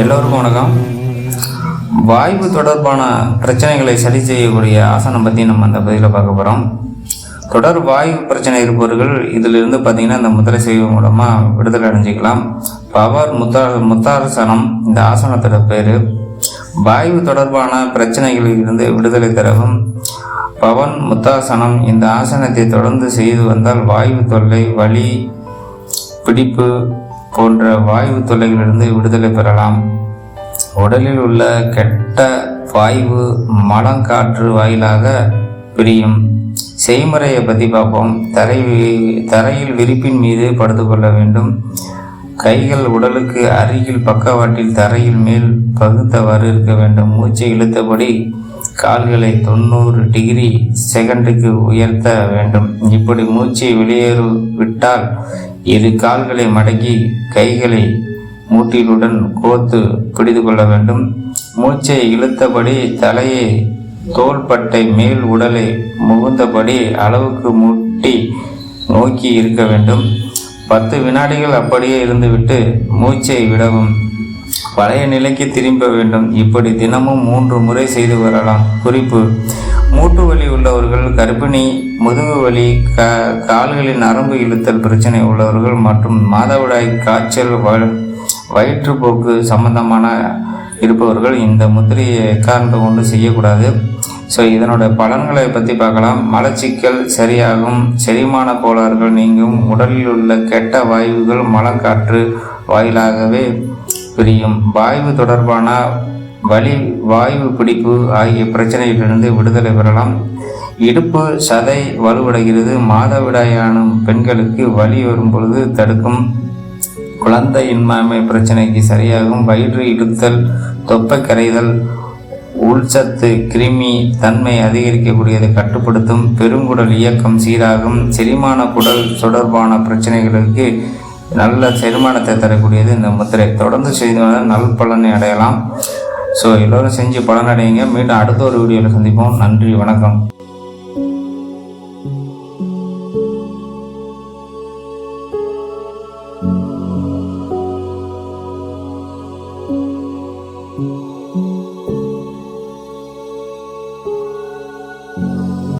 எல்லோருக்கும் வணக்கம். வாய்வு தொடர்பான பிரச்சனைகளை சரி செய்யக்கூடிய ஆசனம் பற்றி நம்ம அந்த பதிவில் பார்க்க போகிறோம் தொடர் வாயு பிரச்சனை இருப்பவர்கள் இதிலிருந்து பார்த்தீங்கன்னா இந்த முத்திரை செய்வதன் மூலமாக விடுதலை அடைஞ்சிக்கலாம். பவர் முத்தா முத்தாரசனம் இந்த ஆசனத்தோட பேர். வாயு தொடர்பான பிரச்சனைகளில் இருந்து விடுதலை தரவும் பவன் முத்தாசனம் இந்த ஆசனத்தை தொடர்ந்து செய்து வந்தால் வாயு தொல்லை வலி பிடிப்பு போன்ற வாயு தொல்லைகளிலிருந்து விடுதலை பெறலாம். உடலில் உள்ள கெட்ட வாயு மலங்காற்று வாயிலாக பிரியும். செய்முறையை பற்றி பார்ப்போம். தரை தரையில் விரிப்பின் மீது படுத்து கொள்ள வேண்டும். கைகள் உடலுக்கு அருகில் பக்கவாட்டில் தரையில் மேல் பகுத்தவாறு இருக்க வேண்டும். மூச்சை இழுத்தபடி கால்களை தொண்ணூறு டிகிரி செகண்டுக்கு உயர்த்த வேண்டும். இப்படி மூச்சை வெளியேறு விட்டால் இரு கால்களை மடக்கி கைகளை மூட்டிலுடன் கோத்து பிடித்து கொள்ள வேண்டும். மூச்சை இழுத்தபடி தலையை தோள்பட்டை மேல் உடலை முகுந்தபடி அளவுக்கு முட்டி நோக்கி இருக்க வேண்டும். பத்து வினாடிகள் அப்படியே இருந்துவிட்டு மூச்சை விடவும். பழைய நிலைக்கு திரும்ப வேண்டும். இப்படி தினமும் மூன்று முறை செய்து வரலாம். குறிப்பு மூட்டு வலி உள்ளவர்கள் கர்ப்பிணி முதுகு வலி க கால்களின் நரம்பு இழுத்தல் பிரச்சனை உள்ளவர்கள் மற்றும் மாதவிடாய் காய்ச்சல் வ- வயிற்றுப்போக்கு சம்பந்தமான இருப்பவர்கள் இந்த முத்திரையை எக்காரணத்தை கொண்டு செய்யக்கூடாது. ஸோ இதனோட பலன்களை பற்றி பார்க்கலாம். மலச்சிக்கல் சரியாகும். செரிமான கோளாறுகள் நீங்கும். உடலில் உள்ள கெட்ட வாயுகள் மலங்காற்று வாயிலாகவே பிரியும். வாய்வு தொடர்பான வலி வாய்வு பிடிப்பு ஆகிய பிரச்சனையிலிருந்து விடுதலை பெறலாம். இடுப்பு சதை வலுவடைகிறது. மாதவிடாயான பெண்களுக்கு வலி வரும் பொழுது தடுக்கும் இன்மாமை பிரச்சனைக்கு சரியாகும். வயிறு இழுத்தல் தொப்பை கரைதல் உள்சத்து கிருமி தன்மை அதிகரிக்கக்கூடியதை கட்டுப்படுத்தும். பெருங்குடல் இயக்கம் சீராகும். செரிமான குடல் தொடர்பான பிரச்சனைகளுக்கு நல்ல செரிமானத்தை தரக்கூடியது இந்த முத்திரை. தொடர்ந்து செய்து வந்தால் நல் பலனை அடையலாம். ஸோ எல்லோரும் செஞ்சு பலனடையுங்க. மீண்டும் அடுத்த ஒரு வீடியோவில் சந்திப்போம். நன்றி வணக்கம்.